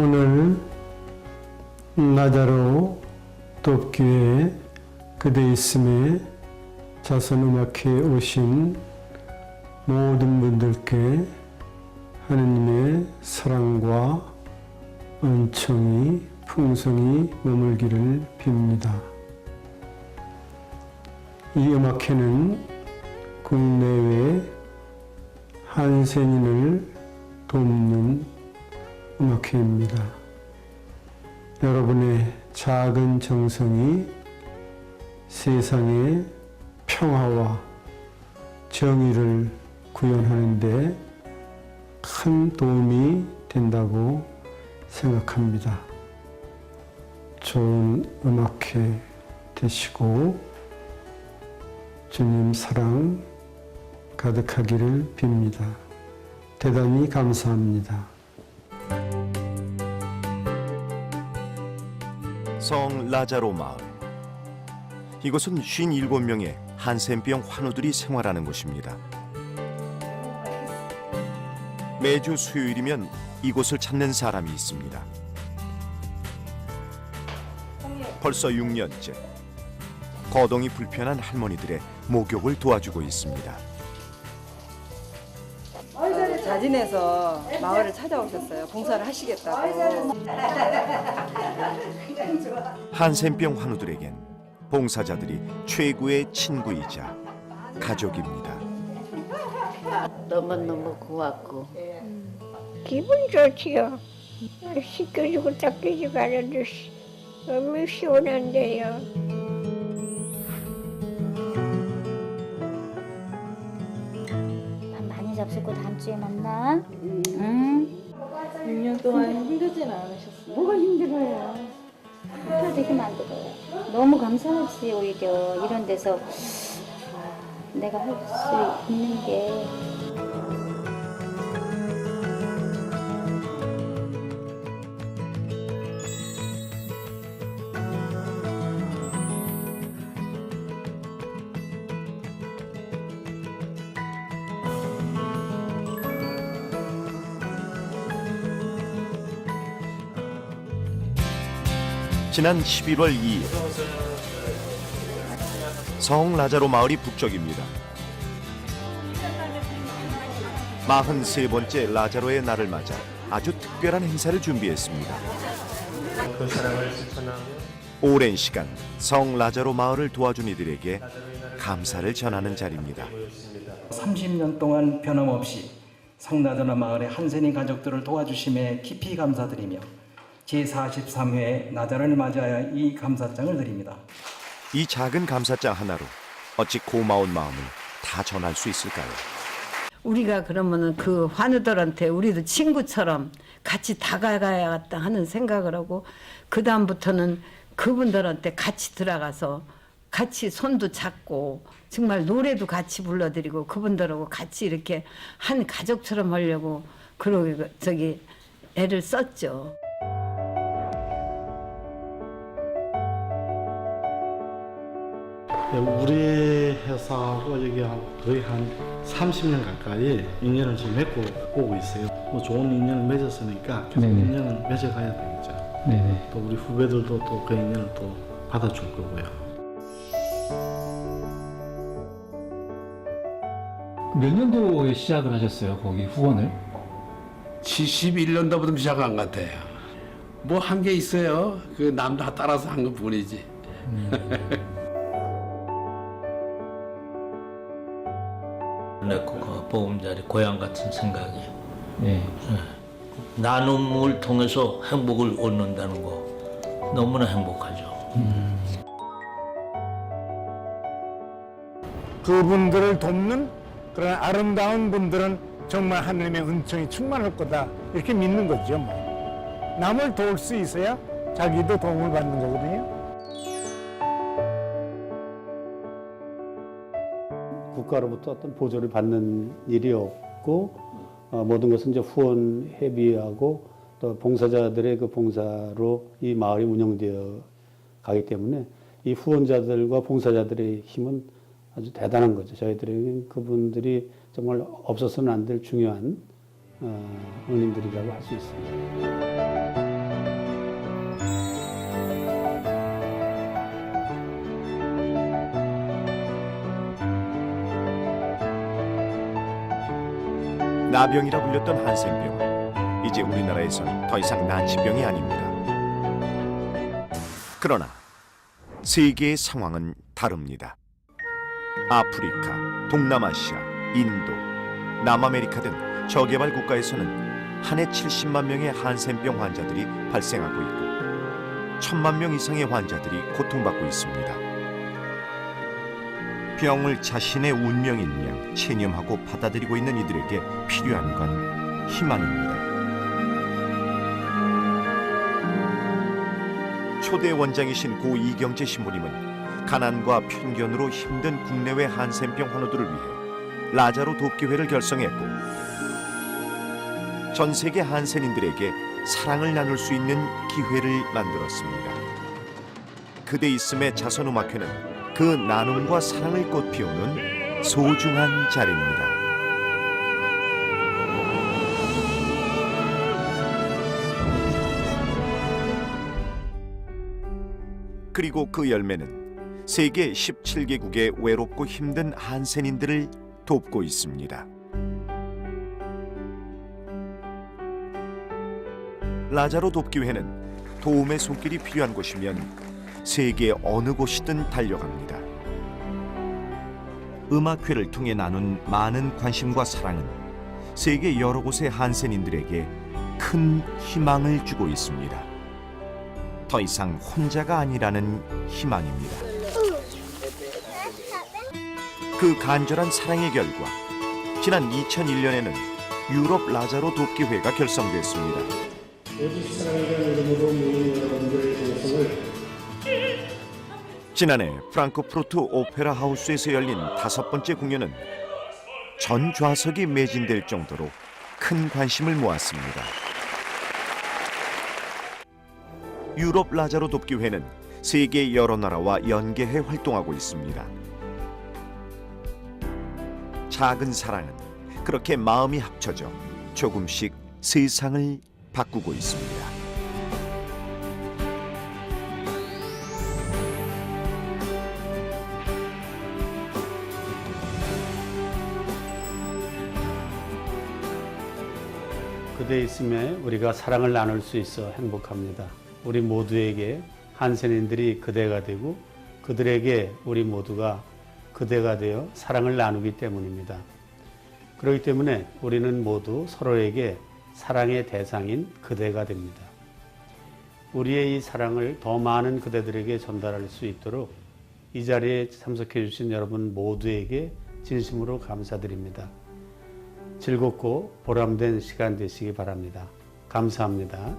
오늘 나자로 돕기에 그대 있음에 자선음악회에 오신 모든 분들께 하느님의 사랑과 은총이 풍성히 머물기를 빕니다. 이 음악회는 국내외 한센인을 돕는 음악회입니다. 여러분의 작은 정성이 세상의 평화와 정의를 구현하는데 큰 도움이 된다고 생각합니다. 좋은 음악회 되시고 주님 사랑 가득하기를 빕니다. 대단히 감사합니다. 성 라자로 마을. 이곳은 57명의 한센병 환우들이 생활하는 곳입니다. 매주 수요일이면 이곳을 찾는 사람이 있습니다. 벌써 6년째 거동이 불편한 할머니들의 목욕을 도와주고 있습니다. 자진해서 마을을 찾아오셨어요. 봉사를 하시겠다고. 한센병 환우들에겐 봉사자들이 최고의 친구이자 가족입니다. 너무너무 고맙고 기분 좋지요. 씻겨주고 닦여주고 하는데 시- 너무 시원한데요. 2시에 만난 음. 6년 동안 힘들진 않으셨어요? 뭐가 힘들어요? 힘들어도 힘안 들어요 너무 감사하지 오히려 이런 데서 내가 할 수 있는 게 지난 11월 2일 성 라자로 마을이 북적입니다. 43번째 라자로의 날을 맞아 아주 특별한 행사를 준비했습니다. 오랜 시간 성 라자로 마을을 도와준 이들에게 감사를 전하는 자리입니다. 30년 동안 변함없이 성나저나 마을의 한센이 가족들을 도와주심에 깊이 감사드리며 제43회 나자를 맞이하여 이 감사장을 드립니다. 이 작은 감사장 하나로 어찌 고마운 마음을 다 전할 수 있을까요? 우리가 그러면은 그 환우들한테 우리도 친구처럼 같이 다가가야겠다 하는 생각을 하고 그 다음부터는 그분들한테 같이 들어가서 같이 손도 잡고 정말 노래도 같이 불러드리고 그분들하고 같이 이렇게 한 가족처럼 하려고 그러고 저기 애를 썼죠. 우리 회사하고 여기 거의 한 30년 가까이 인연을 지금 맺고 오고 있어요. 뭐 좋은 인연을 맺었으니까 계속 네네. 인연을 맺어가야 되겠죠. 네네. 또 우리 후배들도 또 그 인연을 또 받아줄 거고요. 몇 년도에 시작을 하셨어요? 거기 후원을? 71년도부터 시작한 것 같아요. 뭐 한 게 있어요. 그 남도 따라서 한 것 뿐이지. 내 고- 보험자리 고향 같은 생각이 네. 나눔을 통해서 행복을 얻는다는 거 너무나 행복하죠. 그분들을 돕는 그런 아름다운 분들은 정말 하나님의 은총이 충만할 거다 이렇게 믿는 거죠. 뭐. 남을 도울 수 있어야 자기도 도움을 받는 거거든요. 국가로부터 어떤 보조를 받는 일이 없고 어, 모든 것은 이제 후원 회비하고 또 봉사자들의 그 봉사로 이 마을이 운영되어 가기 때문에 이 후원자들과 봉사자들의 힘은 아주 대단한 거죠. 저희들에게는 그분들이 정말 없어서는 안 될 중요한 어, 은인들이라고 할 수 있습니다. 나병이라 불렸던 한센병 이제 우리나라에선 더 이상 난치병이 아닙니다. 그러나 세계의 상황은 다릅니다. 아프리카, 동남아시아, 인도, 남아메리카 등 저개발 국가에서는 한 해 70만 명의 한센병 환자들이 발생하고 있고 천만 명 이상의 환자들이 고통받고 있습니다. 병을 자신의 운명인 양 체념하고 받아들이고 있는 이들에게 필요한 건 희망입니다. 초대 원장이신 고 이경재 신부님은 가난과 편견으로 힘든 국내외 한센병 환우들을 위해 라자로 돕기회를 결성했고 전 세계 한센인들에게 사랑을 나눌 수 있는 기회를 만들었습니다. 그대 있음의 자선음악회는 그 나눔과 사랑을 꽃피우는 소중한 자리입니다. 그리고 그 열매는 세계 17개국의 외롭고 힘든 한센인들을 돕고 있습니다. 라자로 돕기회는 도움의 손길이 필요한 곳이면 세계 어느 곳이든 달려갑니다. 음악회를 통해 나눈 많은 관심과 사랑은 세계 여러 곳의 한센인들에게 큰 희망을 주고 있습니다. 더 이상 혼자가 아니라는 희망입니다. 그 간절한 사랑의 결과 지난 2001년에는 유럽 라자로 돕기회가 결성됐습니다. 지난해 프랑크푸르트 오페라 하우스에서 열린 다섯 번째 공연은 전 좌석이 매진될 정도로 큰 관심을 모았습니다. 유럽 라자로 돕기회는 세계 여러 나라와 연계해 활동하고 있습니다. 작은 사랑은 그렇게 마음이 합쳐져 조금씩 세상을 바꾸고 있습니다. 그대 있음에 우리가 사랑을 나눌 수 있어 행복합니다. 우리 모두에게 한센인들이 그대가 되고 그들에게 우리 모두가 그대가 되어 사랑을 나누기 때문입니다. 그렇기 때문에 우리는 모두 서로에게 사랑의 대상인 그대가 됩니다. 우리의 이 사랑을 더 많은 그대들에게 전달할 수 있도록 이 자리에 참석해 주신 여러분 모두에게 진심으로 감사드립니다. 즐겁고 보람된 시간 되시기 바랍니다. 감사합니다.